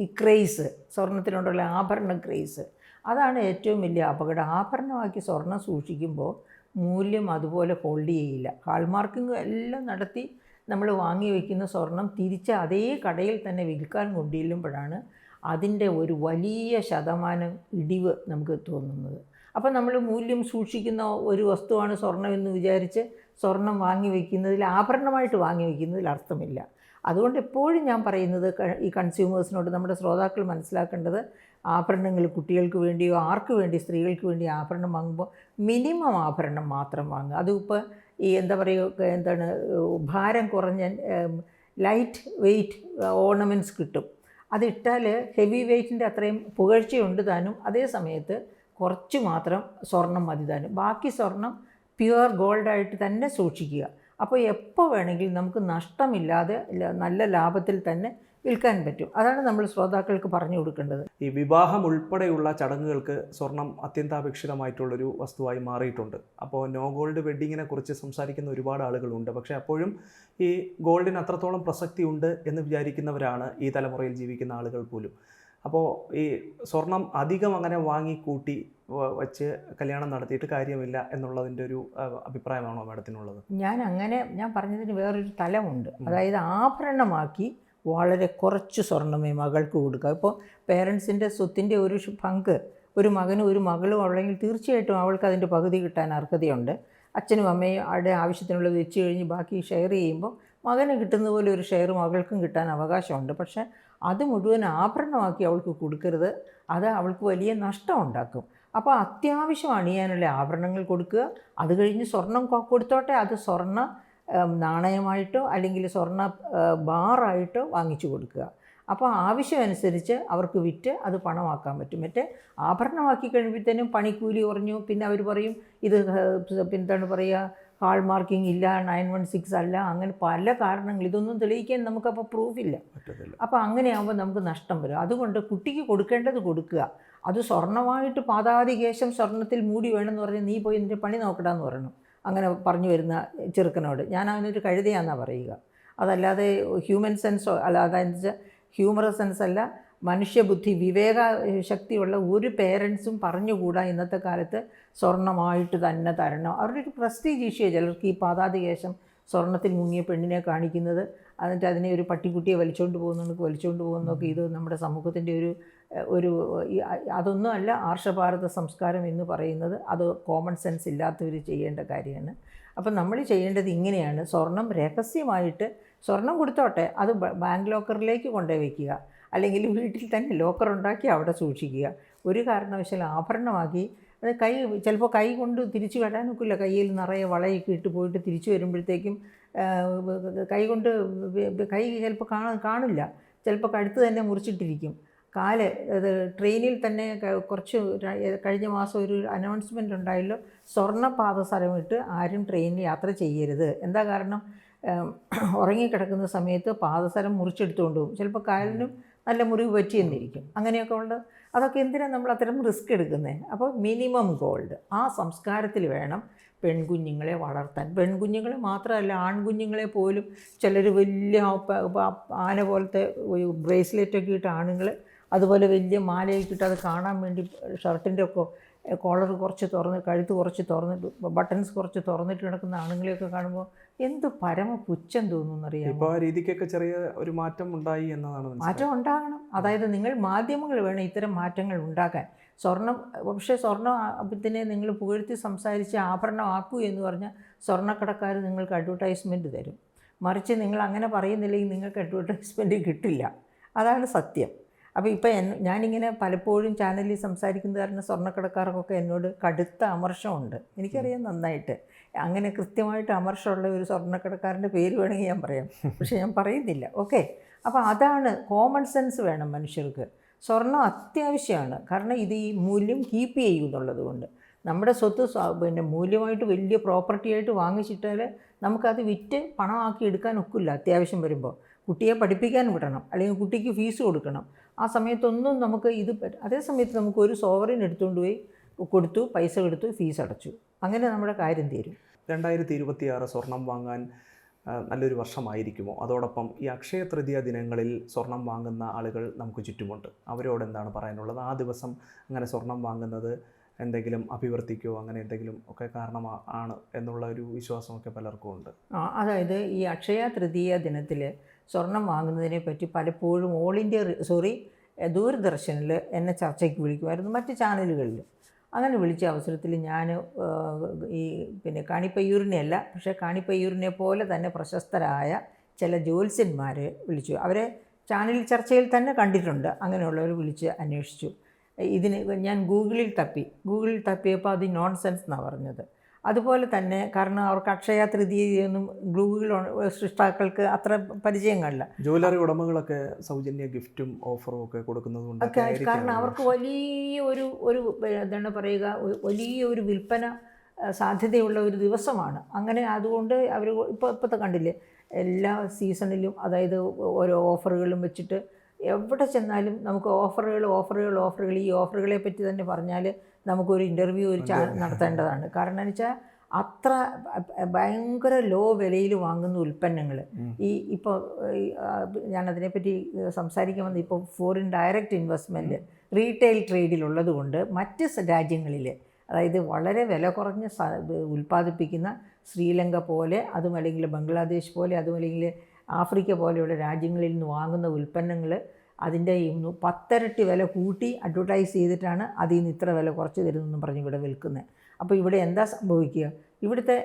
ഈ ക്രേസ് സ്വർണത്തിനോടുള്ള ആഭരണ ക്രേസ് അതാണ് ഏറ്റവും വലിയ അപകടം. ആഭരണമാക്കി സ്വർണം സൂക്ഷിക്കുമ്പോൾ മൂല്യം അതുപോലെ ഹോൾഡ് ചെയ്യില്ല. ഹാൾമാർക്കിംഗ് എല്ലാം നടത്തി നമ്മൾ വാങ്ങി വയ്ക്കുന്ന സ്വർണം തിരിച്ച് അതേ കടയിൽ തന്നെ വിൽക്കാൻ കൊണ്ടുചെല്ലുമ്പോഴാണ് അതിന്റെ ഒരു വലിയ ശതമാനം ഇടിവ് നമുക്ക് തോന്നുന്നത്. അപ്പം നമ്മൾ മൂല്യം സൂക്ഷിക്കുന്ന ഒരു വസ്തുവാണ് സ്വർണം എന്ന് വിചാരിച്ച് സ്വർണം വാങ്ങി വയ്ക്കുന്നതിൽ ആഭരണമായിട്ട് വാങ്ങി വയ്ക്കുന്നതിൽ അർത്ഥമില്ല. അതുകൊണ്ട് എപ്പോഴും ഞാൻ പറയുന്നത് ഈ കൺസ്യൂമേഴ്സിനോട് നമ്മുടെ ശ്രോതാക്കൾ മനസ്സിലാക്കേണ്ടത് ആഭരണങ്ങൾ കുട്ടികൾക്ക് വേണ്ടിയോ ആർക്ക് വേണ്ടി സ്ത്രീകൾക്ക് വേണ്ടി ആഭരണം വാങ്ങുമ്പോൾ മിനിമം ആഭരണം മാത്രം വാങ്ങുക. അതിപ്പോൾ ഈ എന്താ പറയുക എന്താണ് ഭാരം കുറഞ്ഞ ലൈറ്റ് വെയ്റ്റ് ഓർണമെന്റ്സ് കിട്ടും. അതിട്ടാൽ ഹെവി വെയ്റ്റിന്റെ അത്രയും പുകഴ്ചയുണ്ട് താനും. അതേ സമയത്ത് കുറച്ച് മാത്രം സ്വർണം മതി താനും. ബാക്കി സ്വർണം പ്യുവർ ഗോൾഡായിട്ട് തന്നെ സൂക്ഷിക്കുക. അപ്പോൾ എപ്പോൾ വേണമെങ്കിലും നമുക്ക് നഷ്ടമില്ലാതെ നല്ല ലാഭത്തിൽ തന്നെ വിൽക്കാൻ പറ്റും. അതാണ് നമ്മൾ ശ്രോതാക്കൾക്ക് പറഞ്ഞു കൊടുക്കേണ്ടത്. ഈ വിവാഹം ഉൾപ്പെടെയുള്ള ചടങ്ങുകൾക്ക് സ്വർണം അത്യന്താപേക്ഷിതമായിട്ടുള്ളൊരു വസ്തുവായി മാറിയിട്ടുണ്ട്. അപ്പോൾ നോ ഗോൾഡ് വെഡ്ഡിങ്ങിനെ കുറിച്ച് സംസാരിക്കുന്ന ഒരുപാട് ആളുകളുണ്ട്. പക്ഷേ അപ്പോഴും ഈ ഗോൾഡിന് അത്രത്തോളം പ്രസക്തി ഉണ്ട് എന്ന് വിചാരിക്കുന്നവരാണ് ഈ തലമുറയിൽ ജീവിക്കുന്ന ആളുകൾ പോലും. അപ്പോൾ ഈ സ്വർണം അധികം അങ്ങനെ വാങ്ങി കൂട്ടി വച്ച് കല്യാണം നടത്തിയിട്ട് കാര്യമില്ല എന്നുള്ളതിന്റെ ഒരു അഭിപ്രായമാണോ മാഡത്തിനുള്ളത്? ഞാൻ അങ്ങനെ ഞാൻ പറഞ്ഞതിന് വേറൊരു തലമുണ്ട്. അതായത് ആഭരണമാക്കി വളരെ കുറച്ച് സ്വർണമേ മകൾക്ക് കൊടുക്കുക. ഇപ്പോൾ പേരൻസിന്റെ സ്വത്തിന്റെ ഒരു പങ്ക് ഒരു മകനും ഒരു മകളും ഉള്ളെങ്കിൽ തീർച്ചയായിട്ടും അവൾക്ക് അതിന്റെ പകുതി കിട്ടാൻ അർഹതയുണ്ട്. അച്ഛനും അമ്മയും അവിടെ ആവശ്യത്തിനുള്ളത് വെച്ച് കഴിഞ്ഞ് ബാക്കി ഷെയർ ചെയ്യുമ്പോൾ മകന് കിട്ടുന്ന പോലെ ഒരു ഷെയർ മകൾക്കും കിട്ടാൻ അവകാശമുണ്ട്. പക്ഷേ അത് മുഴുവൻ ആഭരണമാക്കി അവൾക്ക് കൊടുക്കരുത്. അത് അവൾക്ക് വലിയ നഷ്ടം ഉണ്ടാക്കും. അപ്പോൾ അത്യാവശ്യം അണിയാനുള്ള ആഭരണങ്ങൾ കൊടുക്കുക. അത് കഴിഞ്ഞ് സ്വർണം കൊടുത്തോട്ടെ. അത് സ്വർണ നാണയമായിട്ടോ അല്ലെങ്കിൽ സ്വർണ ബാറായിട്ടോ വാങ്ങിച്ചു കൊടുക്കുക. അപ്പോൾ ആവശ്യമനുസരിച്ച് അവർക്ക് വിറ്റ് അത് പണമാക്കാൻ പറ്റും. മറ്റേ ആഭരണമാക്കി കഴിയുമ്പോഴത്തേനും പണിക്കൂലി കുറഞ്ഞു. പിന്നെ അവർ പറയും ഇത് പിന്നെന്താണ് എന്താണ് പറയുക ഹാൾ മാർക്കിംഗ് ഇല്ല നയൻ വൺ സിക്സ് അല്ല അങ്ങനെ പല കാരണങ്ങൾ. ഇതൊന്നും തെളിയിക്കാൻ നമുക്കപ്പോൾ പ്രൂഫില്ല ഇല്ല. അപ്പോൾ അങ്ങനെയാകുമ്പോൾ നമുക്ക് നഷ്ടം വരും. അതുകൊണ്ട് കുട്ടിക്ക് കൊടുക്കേണ്ടത് കൊടുക്കുക. അത് സ്വർണമായിട്ട് പാതാതികേശം സ്വർണത്തിൽ മൂടി വേണമെന്ന് പറഞ്ഞ് നീ പോയി നിന്റെ പണി നോക്കടാന്ന് പറഞ്ഞു. അങ്ങനെ പറഞ്ഞു വരുന്ന ചെറുക്കനോട്. ഞാൻ അവനൊരു കഴുതയാണെന്നാണ് പറയുക. അതല്ലാതെ ഹ്യൂമൻ സെൻസോ അല്ല അതായത് ഹ്യൂമറസ് സെൻസ് അല്ല. മനുഷ്യബുദ്ധി വിവേക ശക്തിയുള്ള ഒരു പേരൻസും പറഞ്ഞുകൂടാ ഇന്നത്തെ കാലത്ത് സ്വർണമായിട്ട് തന്നെ തരണം. അവരുടെ ഒരു പ്രസ്റ്റീജ് ഇഷ്യൂ ചിലർക്ക് ഈ പാതാതികേശം സ്വർണത്തിൽ മുങ്ങിയ പെണ്ണിനെ കാണിക്കുന്നത്. എന്നിട്ട് അതിനെ ഒരു പട്ടിക്കുട്ടിയെ വലിച്ചുകൊണ്ട് പോകുന്നവർക്ക് വലിച്ചുകൊണ്ട് പോകുന്നതൊക്കെ ഇത് നമ്മുടെ സമൂഹത്തിന്റെ ഒരു ഒരു അതൊന്നും അല്ല ആർഷഭാരത സംസ്കാരം എന്ന് പറയുന്നത് അത് കോമൺ സെൻസ് ഇല്ലാത്തവർ ചെയ്യേണ്ട കാര്യമാണ്. അപ്പം നമ്മൾ ചെയ്യേണ്ടത് ഇങ്ങനെയാണ്. സ്വർണം രഹസ്യമായിട്ട് സ്വർണം കൊടുത്തോട്ടെ അത് ബാങ്ക് ലോക്കറിലേക്ക് കൊണ്ടുപോയി വയ്ക്കുക അല്ലെങ്കിൽ വീട്ടിൽ തന്നെ ലോക്കർ ഉണ്ടാക്കി അവിടെ സൂക്ഷിക്കുക. ഒരു കാരണവശാലും ആഭരണമാക്കി അത് കൈ ചിലപ്പോൾ കൈ കൊണ്ട് തിരിച്ചു വരാനൊക്കില്ല കയ്യിൽ നിറയെ വളയൊക്കെ ഇട്ട് പോയിട്ട് തിരിച്ചു വരുമ്പോഴത്തേക്കും കൈ കൊണ്ട് കൈ ചിലപ്പോൾ കാണാ കാണില്ല. ചിലപ്പോൾ കഴുത്ത് തന്നെ മുറിച്ചിട്ടിരിക്കും. കാൽ അത് ട്രെയിനിൽ തന്നെ കുറച്ച് കഴിഞ്ഞ മാസം ഒരു അനൗൺസ്മെന്റ് ഉണ്ടായല്ലോ സ്വർണ പാദസരമിട്ട് ആരും ട്രെയിനിൽ യാത്ര ചെയ്യരുത്. എന്താ കാരണം? ഉറങ്ങിക്കിടക്കുന്ന സമയത്ത് പാദസരം മുറിച്ചെടുത്തുകൊണ്ട് പോകും. ചിലപ്പോൾ കാലിനും നല്ല മുറിവ് പറ്റിയെന്നിരിക്കും. അങ്ങനെയൊക്കെ ഉള്ളത് അതൊക്കെ എന്തിനാണ് നമ്മൾ അത്തരം റിസ്ക് എടുക്കുന്നത് അപ്പോൾ മിനിമം ഗോൾഡ്. ആ സംസ്കാരത്തിൽ വേണം പെൺകുഞ്ഞുങ്ങളെ വളർത്താൻ. പെൺകുഞ്ഞുങ്ങളെ മാത്രമല്ല ആൺകുഞ്ഞുങ്ങളെ പോലും ചിലർ വലിയ ആന പോലത്തെ ബ്രേസ്ലെറ്റൊക്കെ ഇട്ട് ആണുങ്ങൾ അതുപോലെ വലിയ മാലയൊക്കെ അത് കാണാൻ വേണ്ടി ഷർട്ടിന്റെ ഒക്കെ കോളർ കുറച്ച് തുറന്ന് കഴുത്ത് കുറച്ച് തുറന്നിട്ട് ബട്ടൺസ് കുറച്ച് തുറന്നിട്ട് കിടക്കുന്ന ആണുങ്ങളെയൊക്കെ കാണുമ്പോൾ എന്ത് പരമ പുച്ഛം തോന്നുന്നറിയാം ഇപ്പോൾ ആ രീതിക്കൊക്കെ ചെറിയ ഒരു മാറ്റം ഉണ്ടായി എന്നതാണ് മാറ്റം ഉണ്ടാകണം. അതായത് നിങ്ങൾ മാധ്യമങ്ങൾ വേണം ഇത്തരം മാറ്റങ്ങൾ ഉണ്ടാക്കാൻ. സ്വർണം പക്ഷേ സ്വർണ സ്വർണത്തിന് നിങ്ങൾ പുകഴ്ത്തി സംസാരിച്ച് ആഭരണമാക്കൂ എന്ന് പറഞ്ഞാൽ സ്വർണക്കടക്കാർ നിങ്ങൾക്ക് അഡ്വർടൈസ്മെന്റ് തരും. മറിച്ച് നിങ്ങൾ അങ്ങനെ പറയുന്നില്ലെങ്കിൽ നിങ്ങൾക്ക് അഡ്വർടൈസ്മെന്റ് കിട്ടില്ല. അതാണ് സത്യം. അപ്പോൾ ഇപ്പോൾ എൻ ഞാനിങ്ങനെ പലപ്പോഴും ചാനലിൽ സംസാരിക്കുന്നത് കാരണം സ്വർണക്കടക്കാർക്കൊക്കെ എന്നോട് കടുത്ത അമർഷമുണ്ട്. എനിക്കറിയാം നന്നായിട്ട്. അങ്ങനെ കൃത്യമായിട്ട് അമർഷമുള്ള ഒരു സ്വർണക്കടക്കാരന്റെ പേര് വേണമെങ്കിൽ ഞാൻ പറയാം. പക്ഷേ ഞാൻ പറയുന്നില്ല. ഓക്കെ. അപ്പോൾ അതാണ് കോമൺ സെൻസ് വേണം മനുഷ്യർക്ക്. സ്വർണം അത്യാവശ്യമാണ്. കാരണം ഇത് ഈ മൂല്യം കീപ്പ് ചെയ്യുന്നുള്ളത് കൊണ്ട്. നമ്മുടെ സ്വത്ത് സ്വ- പിന്നെ മൂല്യമായിട്ട് വലിയ പ്രോപ്പർട്ടി ആയിട്ട് വാങ്ങിച്ചിട്ടാൽ നമുക്കത് വിറ്റ് പണമാക്കി എടുക്കാൻ ഒക്കില്ല അത്യാവശ്യം വരുമ്പോൾ കുട്ടിയെ പഠിപ്പിക്കാൻ വിടണം. അല്ലെങ്കിൽ കുട്ടിക്ക് ഫീസ് കൊടുക്കണം. ആ സമയത്തൊന്നും നമുക്ക് ഇത് അതേ സമയത്ത് നമുക്ക് ഒരു സോവറിൻ എടുത്തുകൊണ്ട് പോയി കൊടുത്തു പൈസ കൊടുത്തു ഫീസ് അടച്ചു. അങ്ങനെ നമ്മുടെ കാര്യം തീരും. രണ്ടായിരത്തി ഇരുപത്തിയാറ് സ്വർണം വാങ്ങാൻ നല്ലൊരു വർഷമായിരിക്കുമോ? അതോടൊപ്പം ഈ അക്ഷയ തൃതീയ ദിനങ്ങളിൽ സ്വർണം വാങ്ങുന്ന ആളുകൾ നമുക്ക് ചുറ്റുമുണ്ട്. അവരോട് എന്താണ് പറയാനുള്ളത്? ആ ദിവസം അങ്ങനെ സ്വർണം വാങ്ങുന്നത് എന്തെങ്കിലും അഭിവൃദ്ധിക്കോ അങ്ങനെ എന്തെങ്കിലും ഒക്കെ കാരണമാണ് എന്നുള്ള ഒരു വിശ്വാസമൊക്കെ പലർക്കും ഉണ്ട്. ആ, അതായത് ഈ അക്ഷയ തൃതീയ ദിനത്തിൽ സ്വർണം വാങ്ങുന്നതിനെ പറ്റി പലപ്പോഴും ഓൾ ഇന്ത്യ സോറി ദൂരദർശനിൽ എന്നെ ചർച്ചയ്ക്ക് വിളിക്കുമായിരുന്നു മറ്റ് ചാനലുകളിൽ അങ്ങനെ വിളിച്ച അവസരത്തിൽ ഞാൻ ഈ പിന്നെ കാണിപ്പയ്യൂരിനെ അല്ല പക്ഷേ കാണിപ്പയ്യൂരിനെ പോലെ തന്നെ പ്രശസ്തരായ ചില ജ്യോത്സ്യന്മാരെ വിളിച്ചു. അവരെ ചാനൽ ചർച്ചയിൽ തന്നെ കണ്ടിട്ടുണ്ട്. അങ്ങനെയുള്ളവർ വിളിച്ച് അന്വേഷിച്ചു. ഇതിന് ഞാൻ ഗൂഗിളിൽ തപ്പി. ഗൂഗിളിൽ തപ്പിയപ്പോൾ അത് നോൺസെൻസ് എന്നാണ് പറഞ്ഞത്. അതുപോലെ തന്നെ കാരണം അവർക്ക് അക്ഷയ തൃതീയൊന്നും ഗ്രൂപ്പുകൾ സൃഷ്ടാക്കൾക്ക് അത്ര പരിചയം കാണില്ല ജ്വല്ലറി ഉടമകളൊക്കെ സൗജന്യ ഗിഫ്റ്റും ഓഫറും ഒക്കെ കൊടുക്കുന്നതുകൊണ്ട് കാരണം അവർക്ക് വലിയ ഒരു ഒരു എന്താണ് പറയുക വലിയ ഒരു വിൽപ്പന സാധ്യതയുള്ള ഒരു ദിവസമാണ്. അങ്ങനെ അതുകൊണ്ട് അവർ ഇപ്പോൾ ഇപ്പോഴത്തെ കണ്ടില്ലേ എല്ലാ സീസണിലും അതായത് ഓരോ ഓഫറുകളും വെച്ചിട്ട് എവിടെ ചെന്നാലും നമുക്ക് ഓഫറുകൾ ഓഫറുകൾ ഓഫറുകൾ ഈ ഓഫറുകളെ പറ്റി തന്നെ പറഞ്ഞാൽ നമുക്കൊരു ഇന്റർവ്യൂ ഒരു നടത്തേണ്ടതാണ്. കാരണം എന്ന് വെച്ചാൽ അത്ര ഭയങ്കര ലോ വിലയിൽ വാങ്ങുന്ന ഉൽപ്പന്നങ്ങൾ. ഈ ഇപ്പോൾ ഞാനതിനെപ്പറ്റി സംസാരിക്കാൻ വന്നത് ഇപ്പോൾ ഫോറിൻ ഡയറക്റ്റ് ഇൻവെസ്റ്റ്മെന്റ് റീറ്റെയിൽ ട്രേഡിലുള്ളത് കൊണ്ട് മറ്റ് രാജ്യങ്ങളിൽ അതായത് വളരെ വില കുറഞ്ഞ ഉൽപ്പാദിപ്പിക്കുന്ന ശ്രീലങ്ക പോലെ അതും അല്ലെങ്കിൽ ബംഗ്ലാദേശ് പോലെ അതും അല്ലെങ്കിൽ ആഫ്രിക്ക പോലെയുള്ള രാജ്യങ്ങളിൽ നിന്ന് വാങ്ങുന്ന ഉൽപ്പന്നങ്ങൾ അതിന്റെ പത്തരട്ടി വില കൂട്ടി അഡ്വർടൈസ് ചെയ്തിട്ടാണ് അതിൽ നിന്ന് ഇത്ര വില കുറച്ച് തരുന്നെന്നും പറഞ്ഞ് ഇവിടെ വിൽക്കുന്നത് അപ്പോൾ ഇവിടെ എന്താ സംഭവിക്കുക? ഇവിടുത്തെ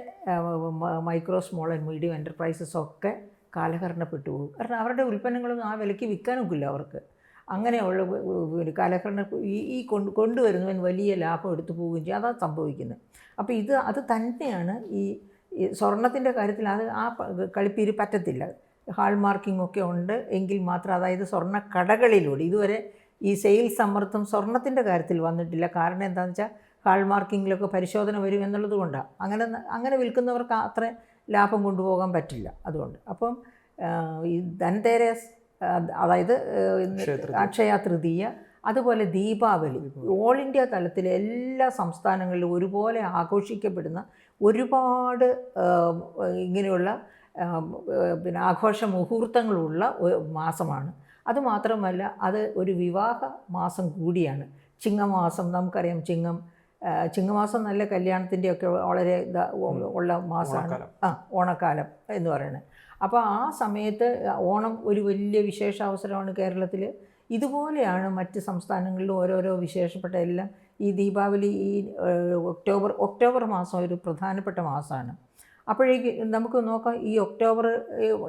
micro small and medium enterprises ഒക്കെ കാലഹരണപ്പെട്ടു പോകും. കാരണം അവരുടെ ഉൽപ്പന്നങ്ങളൊന്നും ആ വിലയ്ക്ക് വിൽക്കാനൊക്കില്ല അവർക്ക്. അങ്ങനെയുള്ള ഒരു കാലഹരണ ഈ ഈ കൊണ്ട് കൊണ്ടുവരുന്നവൻ വലിയ ലാഭം എടുത്തു പോവുകയും ചെയ്യും. അതാണ് സംഭവിക്കുന്നത് അപ്പോൾ ഇത് അത് തന്നെയാണ് ഈ സ്വർണത്തിന്റെ കാര്യത്തിൽ അത് ആ കളിപ്പീര് പറ്റത്തില്ല. ഹാൾ മാർക്കിംഗ് ഒക്കെ ഉണ്ട്. എങ്കിൽ മാത്രം അതായത് സ്വർണ കടകളിലൂടെ ഇതുവരെ ഈ സെയിൽസ് സമ്മർദ്ദം സ്വർണത്തിന്റെ കാര്യത്തിൽ വന്നിട്ടില്ല. കാരണം എന്താണെന്ന് വെച്ചാൽ ഹാൾ മാർക്കിങ്ങിലൊക്കെ പരിശോധന വരും എന്നുള്ളത് കൊണ്ടാണ് അങ്ങനെ അങ്ങനെ വിൽക്കുന്നവർക്ക് അത്ര ലാഭം കൊണ്ടുപോകാൻ പറ്റില്ല അതുകൊണ്ട്. അപ്പം ഈ ധൻതേരസ് അതായത് അക്ഷയ തൃതീയ. അതുപോലെ ദീപാവലി ഓൾ ഇന്ത്യ തലത്തിൽ എല്ലാ സംസ്ഥാനങ്ങളിലും ഒരുപോലെ ആഘോഷിക്കപ്പെടുന്ന ഒരുപാട് ഇങ്ങനെയുള്ള പിന്നെ ആഘോഷ മുഹൂർത്തങ്ങളുള്ള മാസമാണ്. അതുമാത്രമല്ല അത് ഒരു വിവാഹ മാസം കൂടിയാണ്. ചിങ്ങമാസം നമുക്കറിയാം ചിങ്ങം ചിങ്ങമാസം നല്ല കല്യാണത്തിന്റെയൊക്കെ വളരെ ഉള്ള മാസമാണ്. ആ ഓണക്കാലം എന്ന് പറയുന്നത് അപ്പോൾ ആ സമയത്ത് ഓണം ഒരു വലിയ വിശേഷ അവസരമാണ് കേരളത്തിൽ ഇതുപോലെയാണ് മറ്റ് സംസ്ഥാനങ്ങളിലും ഓരോരോ വിശേഷപ്പെട്ട എല്ലാം. ഈ ദീപാവലി ഈ ഒക്ടോബർ ഒക്ടോബർ മാസം ഒരു പ്രധാനപ്പെട്ട മാസമാണ് അപ്പോഴേക്ക് നമുക്ക് നോക്കാം ഈ ഒക്ടോബർ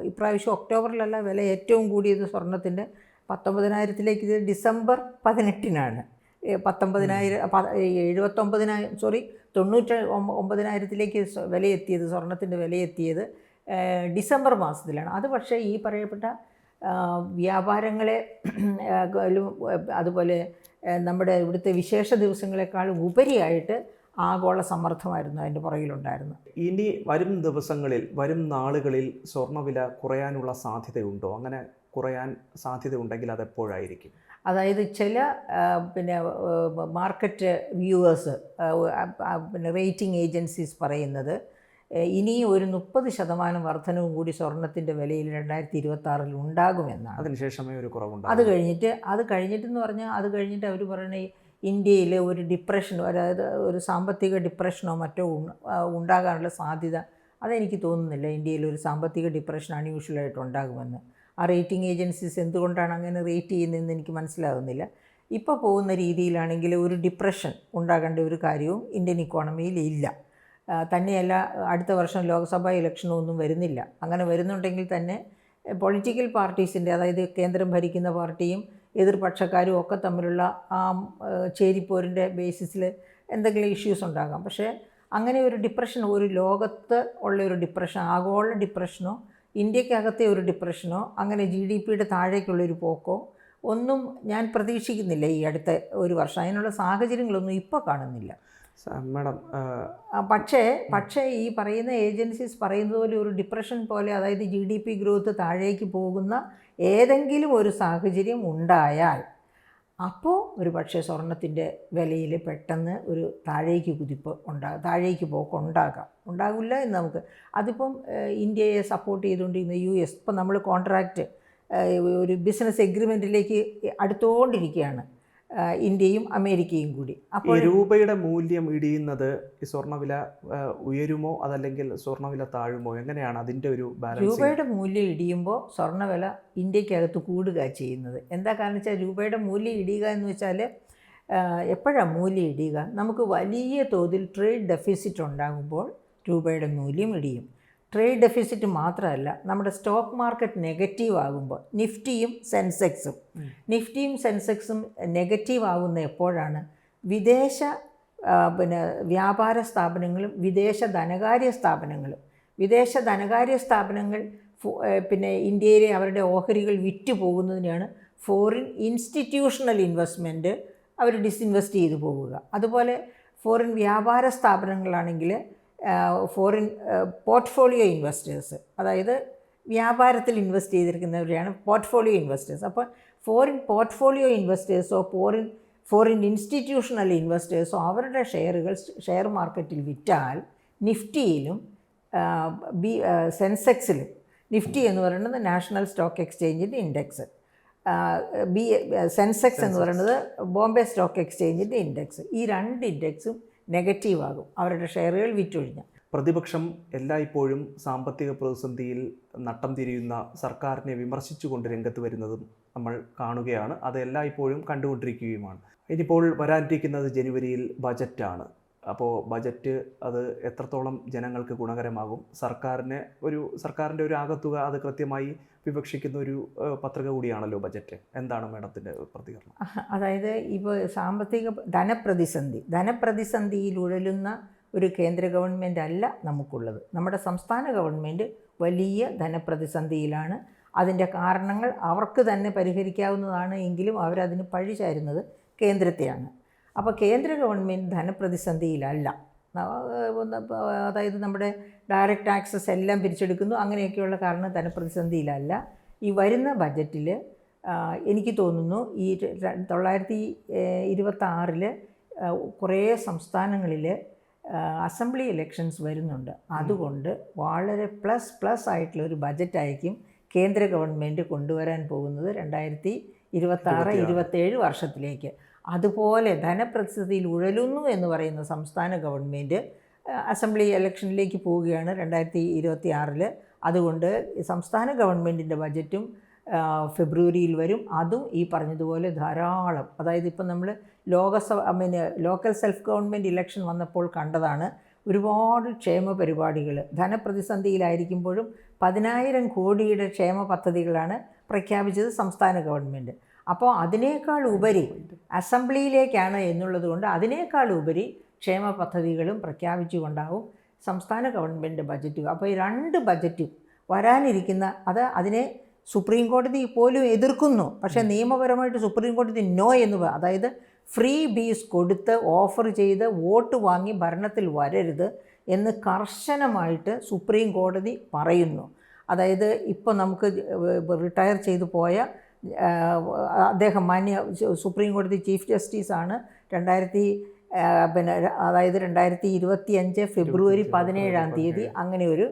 ഇപ്രാവശ്യം ഒക്ടോബറിലല്ല വില ഏറ്റവും കൂടിയത് സ്വർണത്തിന്റെ പത്തൊമ്പതിനായിരത്തിലേക്ക് ഇത് ഡിസംബർ പതിനെട്ടിനാണ്. പത്തൊമ്പതിനായിരം എഴുപത്തൊമ്പതിനായിരം സോറി തൊണ്ണൂറ്റി ഒമ്പ- ഒമ്പതിനായിരത്തിലേക്ക് വിലയെത്തിയത് സ്വർണത്തിന്റെ വിലയെത്തിയത് ഡിസംബർ മാസത്തിലാണ്. അത് പക്ഷേ ഈ പറയപ്പെട്ട വ്യാപാരങ്ങളെ അതുപോലെ നമ്മുടെ ഇവിടുത്തെ വിശേഷ ദിവസങ്ങളെക്കാൾ ഉപരിയായിട്ട് ആഗോള സമ്മർദ്ദമായിരുന്നു അതിന്റെ പുറകിലുണ്ടായിരുന്നു. ഇനി വരും ദിവസങ്ങളിൽ വരും നാളുകളിൽ സ്വർണവില കുറയാനുള്ള സാധ്യതയുണ്ടോ? അങ്ങനെ കുറയാൻ സാധ്യതയുണ്ടെങ്കിൽ അത് എപ്പോഴായിരിക്കും? അതായത് ചില പിന്നെ മാർക്കറ്റ് വ്യൂവേഴ്സ് പിന്നെ റേറ്റിംഗ് ഏജൻസീസ് പറയുന്നത് ഇനി ഒരു മുപ്പത് ശതമാനം വർധനവും കൂടി സ്വർണത്തിന്റെ വിലയിൽ രണ്ടായിരത്തി ഇരുപത്തി ആറിൽ ഉണ്ടാകുമെന്നാണ്. അതിനുശേഷമേ ഒരു കുറവുണ്ട് അത് കഴിഞ്ഞിട്ട് അത് കഴിഞ്ഞിട്ടെന്ന് പറഞ്ഞാൽ അത് കഴിഞ്ഞിട്ട് അവർ പറയണ ഇന്ത്യയിൽ ഒരു ഡിപ്രഷനോ അതായത് ഒരു സാമ്പത്തിക ഡിപ്രഷനോ മറ്റോ ഉണ്ടാകാനുള്ള സാധ്യത അതെനിക്ക് തോന്നുന്നില്ല. ഇന്ത്യയിൽ ഒരു സാമ്പത്തിക ഡിപ്രഷൻ അൺയൂഷ്വലായിട്ട് ഉണ്ടാകുമെന്ന്. ആ റേറ്റിംഗ് ഏജൻസീസ് എന്തുകൊണ്ടാണ് അങ്ങനെ റേറ്റ് ചെയ്യുന്നതെന്ന് എനിക്ക് മനസ്സിലാകുന്നില്ല ഇപ്പോൾ പോകുന്ന രീതിയിലാണെങ്കിൽ ഒരു ഡിപ്രഷൻ ഉണ്ടാകേണ്ട ഒരു കാര്യവും ഇന്ത്യൻ ഇക്കോണമിയിൽ ഇല്ല. തന്നെയല്ല അടുത്ത വർഷം ലോക്സഭാ ഇലക്ഷനോ ഒന്നും വരുന്നില്ല. അങ്ങനെ വരുന്നുണ്ടെങ്കിൽ തന്നെ പൊളിറ്റിക്കൽ പാർട്ടീസിന്റെ അതായത് കേന്ദ്രം ഭരിക്കുന്ന പാർട്ടിയും എതിർപക്ഷക്കാരും ഒക്കെ തമ്മിലുള്ള ആ ചേരിപ്പോരിന്റെ ബേസിസിൽ എന്തെങ്കിലും ഇഷ്യൂസ് ഉണ്ടാകാം. പക്ഷേ അങ്ങനെ ഒരു ഡിപ്രഷൻ ഒരു ലോകത്ത് ഉള്ള ഒരു ഡിപ്രഷൻ ആഗോള ഡിപ്രഷനോ ഇന്ത്യക്കകത്തെ ഒരു ഡിപ്രഷനോ അങ്ങനെ ജി ഡി പിയുടെ താഴേക്കുള്ളൊരു പോക്കോ ഒന്നും ഞാൻ പ്രതീക്ഷിക്കുന്നില്ല ഈ അടുത്ത ഒരു വർഷം. അതിനുള്ള സാഹചര്യങ്ങളൊന്നും ഇപ്പോൾ കാണുന്നില്ല. മാഡം പക്ഷേ പക്ഷേ ഈ പറയുന്ന ഏജൻസീസ് പറയുന്നത് പോലെ ഒരു ഡിപ്രഷൻ പോലെ അതായത് ജി ഡി പി ഗ്രോത്ത് താഴേക്ക് പോകുന്ന ഏതെങ്കിലും ഒരു സാഹചര്യം ഉണ്ടായാൽ അപ്പോൾ ഒരു പക്ഷേ സ്വർണത്തിന്റെ വിലയിൽ പെട്ടെന്ന് ഒരു താഴേക്ക് കുതിപ്പ് ഉണ്ടാകും താഴേക്ക് പോക്ക് ഉണ്ടാകാം. ഉണ്ടാകില്ല എന്ന് നമുക്ക്. അതിപ്പം ഇന്ത്യയെ സപ്പോർട്ട് ചെയ്തുകൊണ്ടിരുന്ന യു എസ് ഇപ്പം നമ്മൾ കോൺട്രാക്റ്റ് ഒരു ബിസിനസ് എഗ്രിമെന്റിലേക്ക് അടുത്തുകൊണ്ടിരിക്കുകയാണ് ഇന്ത്യയും അമേരിക്കയും കൂടി. അപ്പോൾ രൂപയുടെ മൂല്യം ഇടിയുന്നത് ഈ സ്വർണവില ഉയരുമോ അതല്ലെങ്കിൽ സ്വർണവില താഴുമോ? എങ്ങനെയാണ് അതിന്റെ ഒരു ബാലൻസ് രൂപയുടെ മൂല്യം ഇടിയുമ്പോൾ സ്വർണവില ഇന്ത്യക്കകത്ത് കൂടുക ചെയ്യുന്നത്. എന്താ കാരണം വെച്ചാൽ രൂപയുടെ മൂല്യം ഇടിയുക എന്ന് വെച്ചാൽ എപ്പോഴാണ് മൂല്യം ഇടിയുക? നമുക്ക് വലിയ തോതിൽ ട്രേഡ് ഡെഫിസിറ്റ് ഉണ്ടാകുമ്പോൾ രൂപയുടെ മൂല്യം ഇടിയും. ട്രേഡ് ഡെഫിസിറ്റ് മാത്രമല്ല നമ്മുടെ സ്റ്റോക്ക് മാർക്കറ്റ് നെഗറ്റീവ് ആകുമ്പോൾ നിഫ്റ്റിയും സെൻസെക്സും. നിഫ്റ്റിയും സെൻസെക്സും നെഗറ്റീവ് ആകുന്ന എപ്പോഴാണ്? വിദേശ പിന്നെ വ്യാപാര സ്ഥാപനങ്ങളും വിദേശ ധനകാര്യ സ്ഥാപനങ്ങളും. വിദേശ ധനകാര്യ സ്ഥാപനങ്ങൾ പിന്നെ ഇന്ത്യയിലെ അവരുടെ ഓഹരികൾ വിറ്റ് പോകുന്നതിനാണ് ഫോറിൻ ഇൻസ്റ്റിറ്റ്യൂഷണൽ ഇൻവെസ്റ്റ്മെന്റ് അവർ ഡിസിൻവെസ്റ്റ് ചെയ്തു പോവുക. അതുപോലെ ഫോറിൻ വ്യാപാര സ്ഥാപനങ്ങളാണെങ്കിൽ ഫോറിൻ പോർട്ട്ഫോളിയോ ഇൻവെസ്റ്റേഴ്സ് അതായത് വ്യാപാരത്തിൽ ഇൻവെസ്റ്റ് ചെയ്തിരിക്കുന്നവരെയാണ് പോർട്ട്ഫോളിയോ ഇൻവെസ്റ്റേഴ്സ് അപ്പോൾ ഫോറിൻ പോർട്ട്ഫോളിയോ ഇൻവെസ്റ്റേഴ്സോ ഫോറിൻ ഫോറിൻ ഇൻസ്റ്റിറ്റ്യൂഷണൽ ഇൻവെസ്റ്റേഴ്സോ അവരുടെ ഷെയറുകൾ ഷെയർ മാർക്കറ്റിൽ വിറ്റാൽ നിഫ്റ്റിയിലും ബി സെൻസെക്സിലും നിഫ്റ്റി എന്ന് പറയുന്നത് നാഷണൽ സ്റ്റോക്ക് എക്സ്ചേഞ്ചിന്റെ ഇൻഡെക്സ്. ബി സെൻസെക്സ് എന്ന് പറയുന്നത് ബോംബെ സ്റ്റോക്ക് എക്സ്ചേഞ്ചിന്റെ ഇൻഡെക്സ്. ഈ രണ്ട് ഇൻഡെക്സും നെഗറ്റീവ് ആകും അവരുടെ ഷെയറുകൾ വിറ്റൊഴിഞ്ഞാൽ. പ്രതിപക്ഷം എല്ലായ്പ്പോഴും സാമ്പത്തിക പ്രതിസന്ധിയിൽ നട്ടം തിരിയുന്ന സർക്കാരിനെ വിമർശിച്ചുകൊണ്ട് രംഗത്ത് വരുന്നതും നമ്മൾ കാണുകയാണ്. അത് എല്ലായ്പ്പോഴും കണ്ടുകൊണ്ടിരിക്കുകയുമാണ്. ഇനിയിപ്പോൾ വരാനിരിക്കുന്നത് ജനുവരിയിൽ ബജറ്റാണ്. അപ്പോൾ ബജറ്റ് അത് എത്രത്തോളം ജനങ്ങൾക്ക് ഗുണകരമാകും? സർക്കാരിന് ഒരു സർക്കാരിന്റെ ഒരു ആകത്തുക അത് കൃത്യമായി വിവക്ഷിക്കുന്ന ഒരു പത്രിക കൂടിയാണല്ലോ ബജറ്റ്. എന്താണ് മേഡത്തിന്റെ പ്രതികരണം? അതായത് ഇപ്പോൾ സാമ്പത്തിക ധനപ്രതിസന്ധി ധനപ്രതിസന്ധിയിൽ ഉഴലുന്ന ഒരു കേന്ദ്ര ഗവൺമെന്റ് അല്ല നമുക്കുള്ളത്. നമ്മുടെ സംസ്ഥാന ഗവൺമെന്റ് വലിയ ധനപ്രതിസന്ധിയിലാണ്. അതിന്റെ കാരണങ്ങൾ അവർക്ക് തന്നെ പരിഹരിക്കാവുന്നതാണ് എങ്കിലും അവരതിന് പഴി ചാരുന്നത് കേന്ദ്രത്തെയാണ് അപ്പോൾ കേന്ദ്ര ഗവൺമെന്റ് ധനപ്രതിസന്ധിയിലല്ല. അതായത് നമ്മുടെ ഡയറക്റ്റ് ആക്സസ് എല്ലാം പിരിച്ചെടുക്കുന്നു. അങ്ങനെയൊക്കെയുള്ള കാരണം തന്നെ പ്രതിസന്ധിയിലല്ല. ഈ വരുന്ന ബജറ്റിൽ എനിക്ക് തോന്നുന്നു ഈ തൊള്ളായിരത്തി ഇരുപത്താറിൽ കുറേ സംസ്ഥാനങ്ങളിൽ അസംബ്ലി ഇലക്ഷൻസ് വരുന്നുണ്ട്. അതുകൊണ്ട് വളരെ പ്ലസ് പ്ലസ് ആയിട്ടുള്ള ഒരു ബജറ്റായിരിക്കും കേന്ദ്ര ഗവൺമെന്റ് കൊണ്ടുവരാൻ പോകുന്നത് രണ്ടായിരത്തി ഇരുപത്താറ് ഇരുപത്തേഴ് വർഷത്തിലേക്ക്. അതുപോലെ ധനപ്രതിസന്ധിയിൽ ഉഴലുന്നു എന്ന് പറയുന്ന സംസ്ഥാന ഗവൺമെന്റ് അസംബ്ലി ഇലക്ഷനിലേക്ക് പോവുകയാണ് രണ്ടായിരത്തി ഇരുപത്തി ആറിൽ അതുകൊണ്ട് സംസ്ഥാന ഗവൺമെന്റിന്റെ ബജറ്റും ഫെബ്രുവരിയിൽ വരും. അതും ഈ പറഞ്ഞതുപോലെ ധാരാളം. അതായത് ഇപ്പം നമ്മൾ Lok Sabha mean local self government election വന്നപ്പോൾ കണ്ടതാണ് ഒരുപാട് ക്ഷേമ പരിപാടികൾ. ധനപ്രതിസന്ധിയിലായിരിക്കുമ്പോഴും പതിനായിരം കോടിയുടെ ക്ഷേമ പദ്ധതികളാണ് പ്രഖ്യാപിച്ചത് സംസ്ഥാന ഗവൺമെന്റ്. അപ്പോൾ അതിനേക്കാൾ ഉപരി അസംബ്ലിയിലേക്കാണ് എന്നുള്ളത് കൊണ്ട് അതിനേക്കാൾ ഉപരി ക്ഷേമ പദ്ധതികളും പ്രഖ്യാപിച്ചുകൊണ്ടാവും സംസ്ഥാന ഗവൺമെന്റ് ബജറ്റ്. അപ്പോൾ ഈ രണ്ട് ബജറ്റും വരാനിരിക്കുന്ന അത് അതിനെ സുപ്രീം കോടതി പോലും എതിർക്കുന്നു. പക്ഷേ നിയമപരമായിട്ട് സുപ്രീം കോടതി നോ എന്ന് പറ- അതായത് ഫ്രീ ബീസ് കൊടുത്ത് ഓഫർ ചെയ്ത് വോട്ട് വാങ്ങി ഭരണത്തിൽ വരരുത് എന്ന് കർശനമായിട്ട് സുപ്രീം കോടതി പറയുന്നു. അതായത് ഇപ്പോൾ നമുക്ക് റിട്ടയർ ചെയ്തു പോയ അദ്ദേഹം മാന്യ സുപ്രീം കോടതി ചീഫ് ജസ്റ്റിസാണ് രണ്ടായിരത്തി പിന്നെ അതായത് രണ്ടായിരത്തി ഇരുപത്തി അഞ്ച് ഫെബ്രുവരി പതിനേഴാം തീയതി അങ്ങനെ ഒരു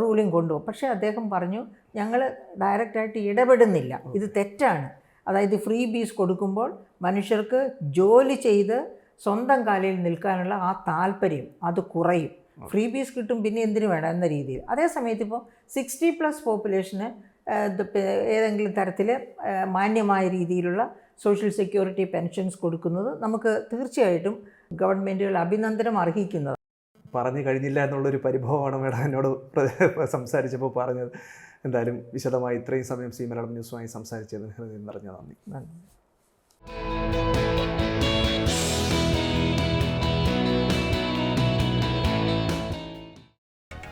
റൂളിംഗ് കൊണ്ടുപോകും പക്ഷേ അദ്ദേഹം പറഞ്ഞു ഞങ്ങൾ ഡയറക്റ്റായിട്ട് ഇടപെടുന്നില്ല. ഇത് തെറ്റാണ്. അതായത് ഫ്രീ ബീസ് കൊടുക്കുമ്പോൾ മനുഷ്യർക്ക് ജോലി ചെയ്ത് സ്വന്തം കാലിൽ നിൽക്കാനുള്ള ആ താല്പര്യം അത് കുറയും. ഫ്രീ ബീസ് കിട്ടും പിന്നെ എന്തിനു വേണം എന്ന രീതിയിൽ. അതേ സമയത്ത് ഇപ്പോൾ സിക്സ്റ്റി പ്ലസ് പോപ്പുലേഷന് ഏതെങ്കിലും തരത്തിൽ മാന്യമായ രീതിയിലുള്ള സോഷ്യൽ സെക്യൂരിറ്റി പെൻഷൻസ് കൊടുക്കുന്നത് നമുക്ക് തീർച്ചയായിട്ടും ഗവൺമെന്റുകൾ അഭിനന്ദനം അർഹിക്കുന്നത്. പറഞ്ഞു കഴിഞ്ഞില്ല എന്നുള്ളൊരു പരിഭവമാണ് മേഡം എന്നോട് സംസാരിച്ചപ്പോൾ പറഞ്ഞത്. എന്തായാലും വിശദമായി ഇത്രയും സമയം സി മലയാളം ന്യൂസുമായി സംസാരിച്ചതിന് ഹൃദയം നിറഞ്ഞ നന്ദി. നന്ദി.